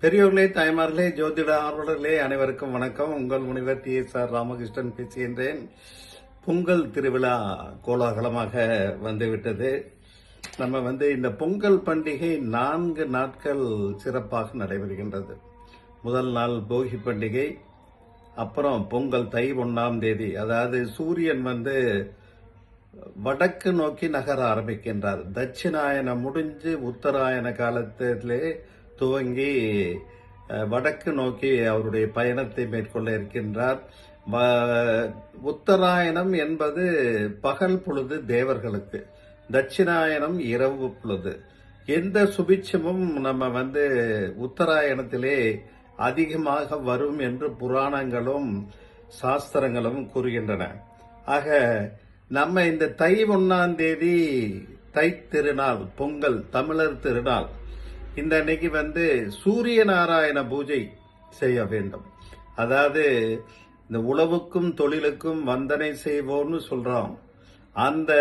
பெரியோர்களே தாய்மார்களே ஜோதிட ஆர்வலர்களே அனைவருக்கும் வணக்கம். உங்கள் முனிவர் டி. எஸ். ஆர். ராமகிருஷ்ணன் பேசுகின்றேன். பொங்கல் திருவிழா கோலாகலமாக வந்துவிட்டது. நம்ம வந்து இந்த பொங்கல் பண்டிகை நான்கு நாட்கள் சிறப்பாக நடைபெறுகின்றது. முதல் நாள் போகி பண்டிகை அப்புறம் பொங்கல் தை ஒன்றாம் தேதி. அதாவது சூரியன் வந்து வடக்கு நோக்கி நகர ஆரம்பிக்கின்றார். தட்சிணாயனம் முடிஞ்சு உத்தராயண காலத்திலே துவங்கி வடக்கு நோக்கி அவருடைய பயணத்தை மேற்கொள்ள இருக்கின்றார். வ- உத்தராயணம் என்பது பகல் பொழுது தேவர்களுக்கு தட்சிணாயனம் இரவு பொழுது. எந்த சுபிட்சமும் நம்ம வந்து உத்தராயணத்திலே அதிகமாக வரும் என்று புராணங்களும் சாஸ்திரங்களும் கூறுகின்றன. ஆக நம்ம இந்த தை ஒன்னாம் தேதி தை திருநாள் பொங்கல் தமிழர் திருநாள் இந்த அன்னைக்கு வந்து சூரிய நாராயண பூஜை செய்ய வேண்டும். அதாவது இந்த உழவுக்கும் தொழிலுக்கும் வந்தனை செய்வோம்னு சொல்றோம். அந்த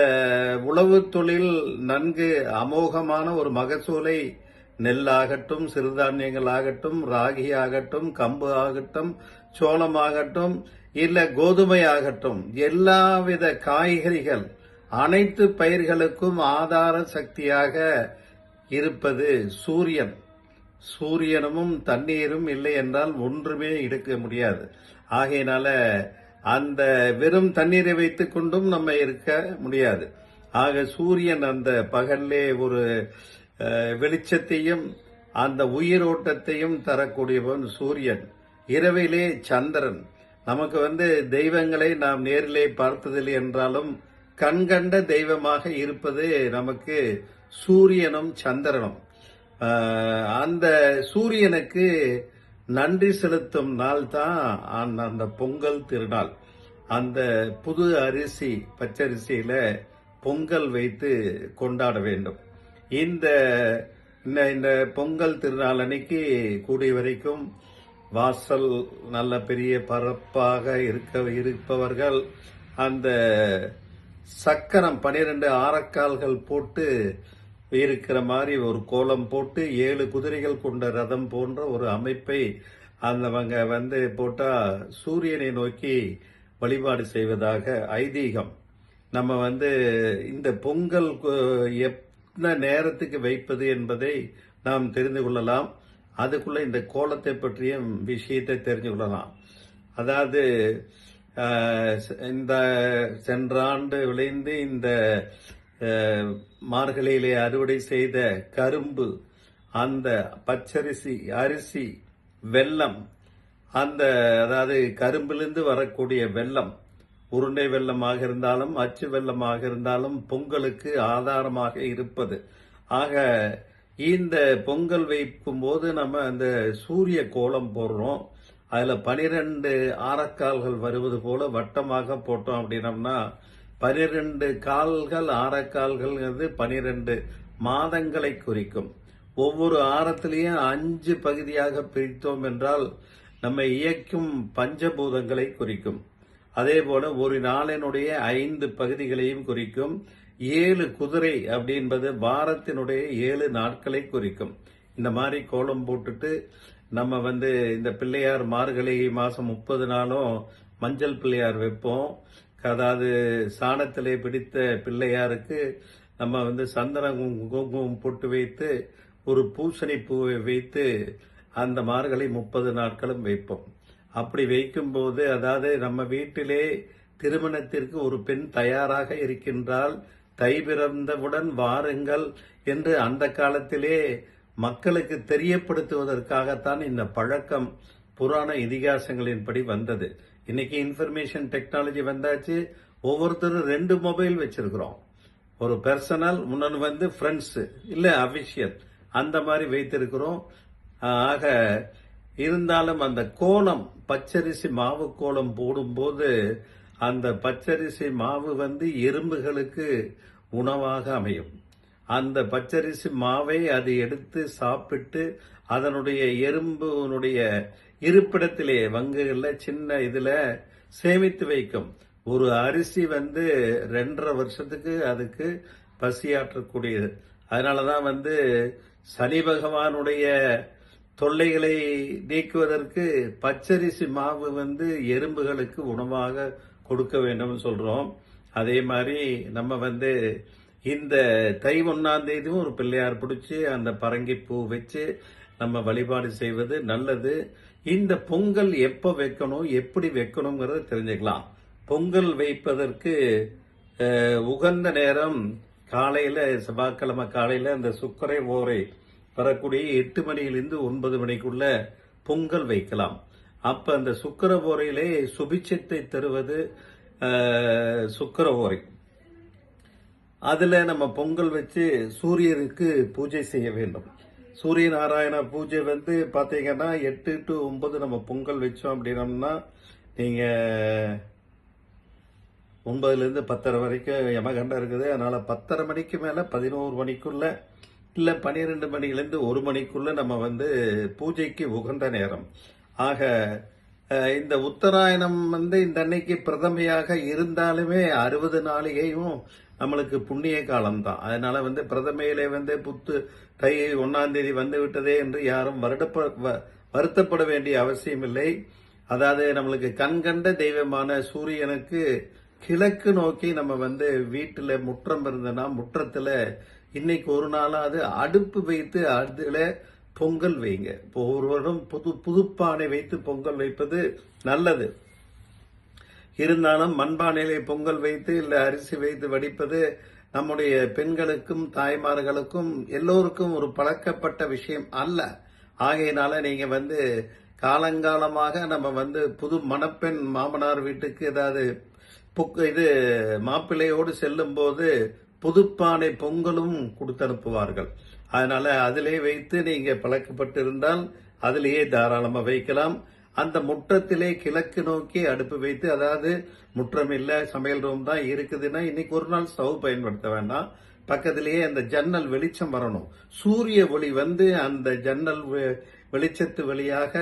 உழவு தொழில் நன்கு அமோகமான ஒரு மகசூலை நெல்லாகட்டும் சிறுதானியங்கள் ஆகட்டும் ராகி ஆகட்டும் கம்பு ஆகட்டும் சோளம் ஆகட்டும் இல்ல கோதுமை ஆகட்டும் எல்லாவித காய்கறிகள் அனைத்து பயிர்களுக்கும் ஆதார சக்தியாக இருப்பது சூரியன். சூரியனும் தண்ணீரும் இல்லை என்றால் ஒன்றுமே எடுக்க முடியாது. ஆகையினால அந்த வெறும் தண்ணீரை வைத்துக் கொண்டும் நம்ம இருக்க முடியாது. ஆக சூரியன் அந்த பகல்லே ஒரு வெளிச்சத்தையும் அந்த உயிரோட்டத்தையும் தரக்கூடியவன் சூரியன். இரவிலே சந்திரன். நமக்கு வந்து தெய்வங்களை நாம் நேரிலே பார்த்ததில்லை என்றாலும் கண்கண்ட தெய்வமாக இருப்பது நமக்கு சூரியனும் சந்திரனும். அந்த சூரியனுக்கு நன்றி செலுத்தும் நாள் தான் அந்த- அந்த பொங்கல் திருநாள். அந்த புது அரிசி பச்சரிசியில பொங்கல் வைத்து கொண்டாட வேண்டும். இந்த இந்த இந்த பொங்கல் திருநாள் அன்னைக்கு கூடிய வரைக்கும் வாசல் நல்ல பெரிய பரப்பாக இருக்க இருப்பவர்கள் அந்த சக்கரம் பனிரெண்டு ஆரக்கால்கள் போட்டு இருக்கிற மாதிரி ஒரு கோலம் போட்டு ஏழு குதிரைகள் கொண்ட ரதம் போன்ற ஒரு அமைப்பை அந்தவங்க வந்து போட்டா சூரியனை நோக்கி வழிபாடு செய்வதாக ஐதீகம். நம்ம வந்து இந்த பொங்கல் கு- எத்தனை நேரத்துக்கு வைப்பது என்பதை நாம் தெரிந்து கொள்ளலாம். அதுக்குள்ள இந்த கோலத்தை பற்றிய விஷயத்தை தெரிஞ்சு கொள்ளலாம். அதாவது இந்த சென்ற ஆண்டு விளைந்து இந்த மார்கழியிலே அறுவடை செய்த கரும்பு அந்த பச்சரிசி அரிசி வெல்லம் அந்த அதாவது கரும்பிலிருந்து வரக்கூடிய வெல்லம் உருண்டை வெள்ளமாக இருந்தாலும் அச்சு வெள்ளமாக இருந்தாலும் பொங்கலுக்கு ஆதாரமாக இருப்பது. ஆக இந்த பொங்கல் வைக்கும் போது நம்ம அந்த சூரிய கோலம் போடுறோம். அதில் பனிரெண்டு ஆரக்கால்கள் வருவது போல வட்டமாக போட்டோம் அப்படின்னம்னா பனிரெண்டு கால்கள் ஆரக்கால்கள்ங்கிறது பனிரெண்டு மாதங்களை குறிக்கும். ஒவ்வொரு ஆரத்திலையும் அஞ்சு பகுதியாக பிரித்தோம் என்றால் நம்மை இயக்கும் பஞ்சபூதங்களை குறிக்கும். அதே போல ஒரு நாளினுடைய ஐந்து பகுதிகளையும் குறிக்கும். ஏழு குதிரை அப்படின்பது வாரத்தினுடைய ஏழு நாட்களை குறிக்கும். இந்த மாதிரி கோலம் போட்டுட்டு நம்ம வந்து இந்த பிள்ளையார் மார்கழி மாசம் முப்பது நாளும் மஞ்சள் பிள்ளையார் வைப்போம். அதாவது சாணத்திலே பிடித்த பிள்ளையாருக்கு நம்ம வந்து சந்தன குங்குமம் போட்டு வைத்து ஒரு பூசணி பூவை வைத்து அந்த மார்கழி முப்பது நாட்களும் வைப்போம். அப்படி வைக்கும்போது அதாவது நம்ம வீட்டிலே திருமணத்திற்கு ஒரு பெண் தயாராக இருக்கின்றால் தை பிறந்தவுடன் வாருங்கள் என்று அந்த காலத்திலே மக்களுக்கு தெரியப்படுத்துவதற்காகத்தான் இந்த பழக்கம் புராண இதிகாசங்களின்படி வந்தது. இன்னைக்கு இன்ஃபர்மேஷன் டெக்னாலஜி வந்தாச்சு. ஒவ்வொருத்தரும் ரெண்டு மொபைல் வச்சிருக்கிறோம். ஒரு பர்சனல் இன்னொன்று வந்து ஃப்ரெண்ட்ஸ் இல்லை அஃபிஷியல் அந்த மாதிரி வைத்திருக்கிறோம். ஆக இருந்தாலும் அந்த கோலம் பச்சரிசி மாவு கோலம் போடும்போது அந்த பச்சரிசி மாவு வந்து எறும்புகளுக்கு உணவாக அமையும். அந்த பச்சரிசி மாவை அது எடுத்து சாப்பிட்டு அதனுடைய எறும்புனுடைய இருப்பிடத்திலே வங்குகள்ல சின்ன இதுல சேமித்து வைக்கும். ஒரு அரிசி வந்து ரெண்டரை வருஷத்துக்கு அதுக்கு பசியாற்றக்கூடியது. அதனாலதான் வந்து சனி பகவானுடைய தொல்லைகளை நீக்குவதற்கு பச்சரிசி மாவு வந்து எறும்புகளுக்கு உணவாக கொடுக்க வேண்டும்னு சொல்றோம். அதே மாதிரி நம்ம வந்து இந்த தை ஒன்னாம் தேதியும் ஒரு பிள்ளையார் பிடிச்சி அந்த பரங்கி பூ வச்சு நம்ம வழிபாடு செய்வது நல்லது. இந்த பொங்கல் எப்போ வைக்கணும் எப்படி வைக்கணுங்கிறத தெரிஞ்சுக்கலாம். பொங்கல் வைப்பதற்கு உகந்த நேரம் காலையில் செவ்வாய்க்கிழமை காலையில் அந்த சுக்கரை ஓரை வரக்கூடிய எட்டு மணியிலிருந்து ஒன்பது மணிக்குள்ள பொங்கல் வைக்கலாம். அப்போ அந்த சுக்கர ஓரையிலே சுபிச்சத்தை தருவது சுக்கர ஓரை. அதில் நம்ம பொங்கல் வச்சு சூரியனுக்கு பூஜை செய்ய வேண்டும். சூரிய நாராயண பூஜை வந்து பார்த்தீங்கன்னா எட்டு டு ஒன்பது நம்ம பொங்கல் வச்சோம் அப்படின்னம்னா நீங்கள் ஒன்பதுலேருந்து பத்தரை வரைக்கும் யமகண்டம் இருக்குது. அதனால் பத்தரை மணிக்கு மேலே பதினோரு மணிக்குள்ளே இல்லை பன்னிரெண்டு மணிலேருந்து ஒரு மணிக்குள்ளே நம்ம வந்து பூஜைக்கு உகந்த நேரம். ஆக இந்த உத்தராயணம் வந்து இந்த அன்னைக்கு பிரதமையாக இருந்தாலுமே அறுபது நாளிகையும் நம்மளுக்கு புண்ணிய காலம் தான் அதனால வந்து பிரதமையிலே வந்து புத்து தை ஒன்னாம் தேதி வந்து விட்டதே என்று யாரும் வருடப்ப வ- வருத்தப்பட வேண்டிய அவசியம் இல்லை. அதாவது நம்மளுக்கு கண்கண்ட தெய்வமான சூரியனுக்கு கிழக்கு நோக்கி நம்ம வந்து வீட்டில் முற்றம் இருந்ததுன்னா முற்றத்தில் இன்னைக்கு ஒரு நாளாவது அடுப்பு வைத்து அதில் பொங்கல் வைங்க. இப்போ ஒருவரும் புது புதுப்பானை வைத்து பொங்கல் வைப்பது நல்லது. இருந்தாலும் மண்பானையிலே பொங்கல் வைத்து இல்லை அரிசி வைத்து வடிப்பது நம்முடைய பெண்களுக்கும் தாய்மார்களுக்கும் எல்லோருக்கும் ஒரு பழக்கப்பட்ட விஷயம் அல்ல. ஆகையினால நீங்க வந்து காலங்காலமாக நம்ம வந்து புது மணப்பெண் மாமனார் வீட்டுக்கு ஏதாவது புக் இது மாப்பிள்ளையோடு செல்லும் போது புதுப்பானை பொங்கலும் கொடுத்து அனுப்புவார்கள் அதனால அதிலே வைத்து நீங்க பழக்கப்பட்டு இருந்தால் அதிலேயே தாராளமாக வைக்கலாம். அந்த முற்றத்திலே கிழக்கு நோக்கி அடுப்பு வைத்து அதாவது முற்றம் இல்ல சமையல் ரூம் தான் இருக்குதுன்னா இன்னைக்கு ஒரு நாள் ஸ்டவ் பயன்படுத்த வேண்டாம். பக்கத்திலேயே அந்த ஜன்னல் வெளிச்சம் வரணும். சூரிய ஒளி வந்து அந்த ஜன்னல் வெ- வெளிச்சத்து வழியாக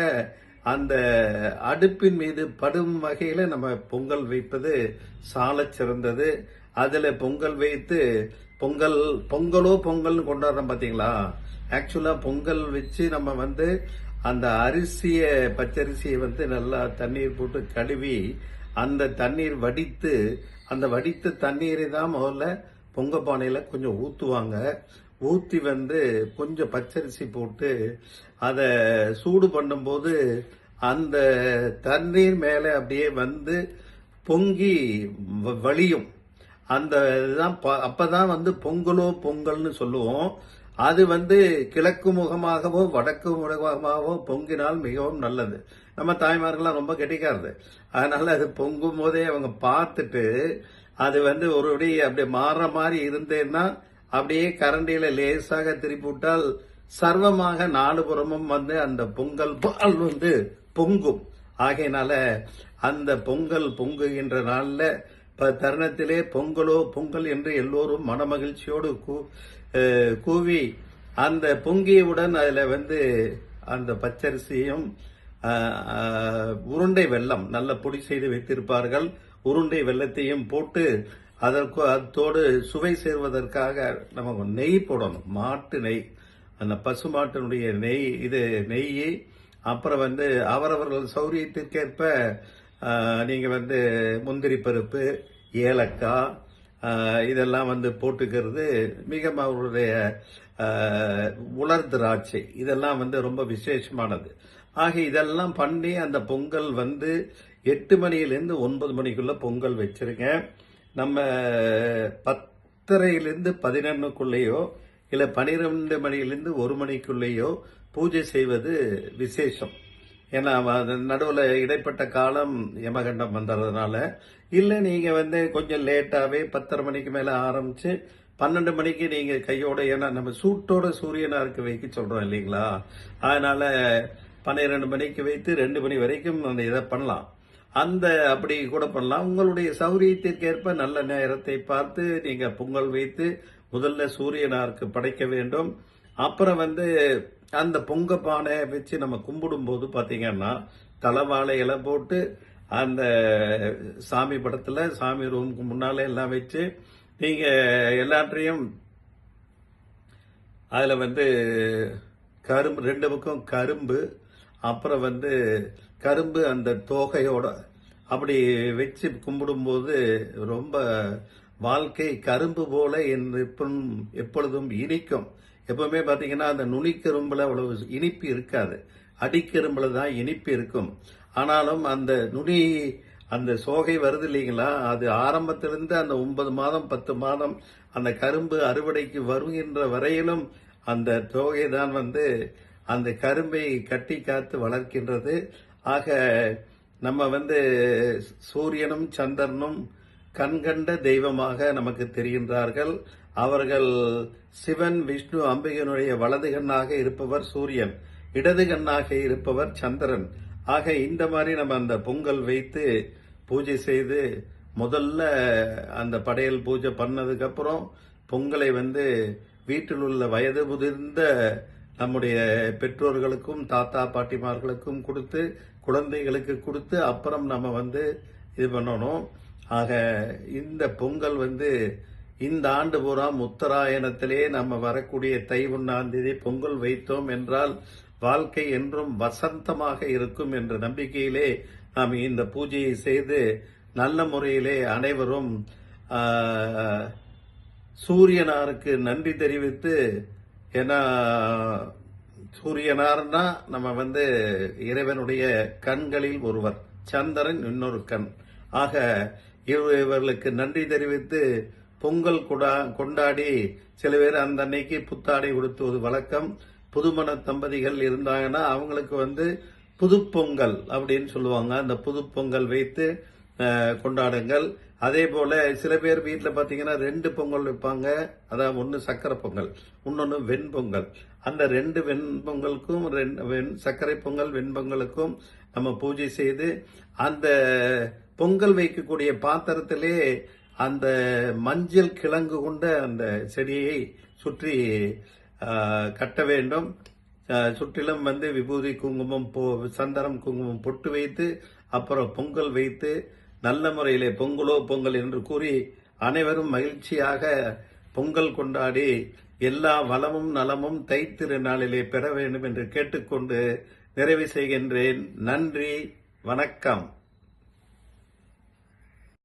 அந்த அடுப்பின் மீது படும் வகையில நம்ம பொங்கல் வைப்பது சால சிறந்தது. அதுல பொங்கல் வைத்து பொங்கல் பொங்கலோ பொங்கல்னு கொண்டாடுறோம் பாத்தீங்களா? ஆக்சுவலா பொங்கல் வச்சு நம்ம வந்து அந்த அரிசிய பச்சரிசியை வந்து நல்லா தண்ணீர் போட்டு கழுவி அந்த தண்ணீர் வடித்து அந்த வடித்த தண்ணீரை தான் முதல்ல பொங்க பானையில கொஞ்சம் ஊத்துவாங்க. ஊத்தி வந்து கொஞ்சம் பச்சரிசி போட்டு அதை சூடு பண்ணும்போது அந்த தண்ணீர் மேலே அப்படியே வந்து பொங்கி வ- வழியும். அந்த இதுதான் ப- அப்பதான் வந்து பொங்கலோ பொங்கல்னு சொல்லுவோம். அது வந்து கிழக்கு முகமாகவோ வடக்கு முகமாகவோ பொங்கினால் மிகவும் நல்லது. நம்ம தாய்மார்கள்லாம் ரொம்ப கெட்டிக்காருது. அதனால அது பொங்கும் போதே அவங்க பார்த்துட்டு அது வந்து ஒரு அடி அப்படியே மாற மாதிரி இருந்தேன்னா அப்படியே கரண்டியில லேசாக திருப்பி விட்டால் சர்வமாக நாலு புறமும் வந்து அந்த பொங்கல் பால் வந்து பொங்கும். ஆகையினால அந்த பொங்கல் பொங்குகின்ற நாளில் ப- தருணத்திலே பொங்கலோ பொங்கல் என்று எல்லோரும் மனமகிழ்ச்சியோடு கூ- கூவி அந்த பொங்கியவுடன் அதில் வந்து அந்த பச்சரிசியும் உருண்டை வெல்லம் நல்ல பொடி செய்து வைத்திருப்பார்கள். உருண்டை வெல்லத்தையும் போட்டு அதற்கு அதோடு சுவை சேர்வதற்காக நம்ம நெய் போடணும். மாட்டு நெய். அந்த பசுமாட்டினுடைய நெய் இது நெய் அப்புறம் வந்து அவரவர்கள் சௌரியத்திற்கேற்ப நீங்கள் வந்து முந்திரி பருப்பு ஏலக்காய் இதெல்லாம் வந்து போட்டுக்கிறது மிக அவருடைய உலர் திராட்சை இதெல்லாம் வந்து ரொம்ப விசேஷமானது. ஆக இதெல்லாம் பண்ணி அந்த பொங்கல் வந்து எட்டு மணியிலேருந்து ஒன்பது மணிக்குள்ள பொங்கல் வச்சிருங்க. நம்ம பத்தரையிலிருந்து பதினொன்றுக்குள்ளேயோ இல்லை பனிரெண்டு மணியிலிருந்து ஒரு மணிக்குள்ளேயோ பூஜை செய்வது விசேஷம். ஏன்னா நடுவில் இடைப்பட்ட காலம் யமகண்டம் வந்துடுறதுனால இல்லை நீங்கள் வந்து கொஞ்சம் லேட்டாகவே பத்தரை மணிக்கு மேலே ஆரம்பித்து பன்னெண்டு மணிக்கு நீங்கள் கையோட ஏன்னா நம்ம சூட்டோட சூரியனாருக்கு வைக்க சொல்கிறோம் இல்லைங்களா? அதனால் பன்னிரெண்டு மணிக்கு வைத்து ரெண்டு மணி வரைக்கும் அந்த இதை பண்ணலாம். அந்த அப்படி கூட பண்ணலாம். உங்களுடைய சௌரியத்திற்கேற்ப நல்ல நேரத்தை பார்த்து நீங்கள் பொங்கல் வைத்து முதல்ல சூரியனாருக்கு படைக்க வேண்டும். அப்புறம் வந்து அந்த பொங்க பானை வச்சு நம்ம கும்பிடும் போது பாத்தீங்கன்னா தலைவாழை இலை போட்டு அந்த சாமி படத்தில் சாமி ரூமுக்கு முன்னாலே எல்லாம் வச்சு நீங்கள் எல்லாற்றையும் அதில் வந்து கரும்பு ரெண்டு பக்கம் கரும்பு அப்புறம் வந்து கரும்பு அந்த தோகையோட அப்படி வச்சு கும்பிடும்போது ரொம்ப வாழ்க்கை கரும்பு போல என் எப்பொழுதும் இனிக்கும். எப்பவுமே பார்த்தீங்கன்னா அந்த நுனிக்கரும்பில் அவ்வளவு இனிப்பு இருக்காது. அடிக்கரும்பில் தான் இனிப்பு இருக்கும். ஆனாலும் அந்த நுனி அந்த சோகை வருது இல்லைங்களா? அது ஆரம்பத்திலிருந்து அந்த ஒன்பது மாதம் பத்து மாதம் அந்த கரும்பு அறுவடைக்கு வருகின்ற வரையிலும் அந்த தோகை தான் வந்து அந்த கரும்பை கட்டி காத்து வளர்க்கின்றது. ஆக நம்ம வந்து சூரியனும் சந்திரனும் கண்கண்ட தெய்வமாக நமக்கு தெரிகின்றார்கள். அவர்கள் சிவன் விஷ்ணு அம்பிகனுடைய வலது கண்ணாக இருப்பவர் சூரியன் இடது கண்ணாக இருப்பவர் சந்திரன். ஆக இந்த மாதிரி நம்ம அந்த பொங்கல் வைத்து பூஜை செய்து முதல்ல அந்த படையல் பூஜை பண்ணதுக்கப்புறம் பொங்கலை வந்து வீட்டில் உள்ள வயது முதிர்ந்த நம்முடைய பெற்றோர்களுக்கும் தாத்தா பாட்டிமார்களுக்கும் கொடுத்து குழந்தைகளுக்கு கொடுத்து அப்புறம் நம்ம வந்து இது பண்ணணும். ஆக இந்த பொங்கல் வந்து இந்த ஆண்டு பூரா முத்தராயணத்திலே நம்ம வரக்கூடிய தை ஒன்றாம் தேதி பொங்கல் வைத்தோம் என்றால் வாழ்க்கை என்றும் வசந்தமாக இருக்கும் என்ற நம்பிக்கையிலே நாம் இந்த பூஜையை செய்து நல்ல முறையிலே அனைவரும் சூரியனாருக்கு நன்றி தெரிவித்து ஏன்னா சூரியனார்னா நம்ம வந்து இறைவனுடைய கண்களில் ஒருவர் சந்திரன் இன்னொரு கண். ஆக இவர்களுக்கு நன்றி தெரிவித்து பொங்கல் கொடா- கொண்டாடி சில பேர் அந்த அன்னைக்கு புத்தாடை உடுத்துவது வழக்கம். புதுமண தம்பதிகள் இருந்தாங்கன்னா அவங்களுக்கு வந்து புதுப்பொங்கல் அப்படின்னு சொல்லுவாங்க. அந்த புதுப்பொங்கல் வைத்து கொண்டாடுங்கள். அதே போல சில பேர் வீட்டில் பார்த்தீங்கன்னா ரெண்டு பொங்கல் வைப்பாங்க. அதான் ஒன்று சக்கரை பொங்கல் இன்னொன்று வெண்பொங்கல் அந்த ரெண்டு வெண்பொங்கலுக்கும் ரெண்டு வெண் சர்க்கரை பொங்கல் வெண்பொங்கலுக்கும் நம்ம பூஜை செய்து அந்த பொங்கல் வைக்கக்கூடிய பாத்திரத்திலே அந்த மஞ்சள் கிழங்கு கொண்ட அந்த செடியை சுற்றி கட்ட வேண்டும். சுற்றிலும் வந்து விபூதி குங்குமம் போ சந்தனம் குங்குமம் பொட்டு வைத்து அப்புறம் பொங்கல் வைத்து நல்ல முறையிலே பொங்கலோ பொங்கல் என்று கூறி அனைவரும் மகிழ்ச்சியாக பொங்கல் கொண்டாடி எல்லா வளமும் நலமும் தைத்திருநாளிலே பெற வேண்டும் என்று கேட்டுக்கொண்டு நிறைவு செய்கின்றேன். நன்றி. வணக்கம்.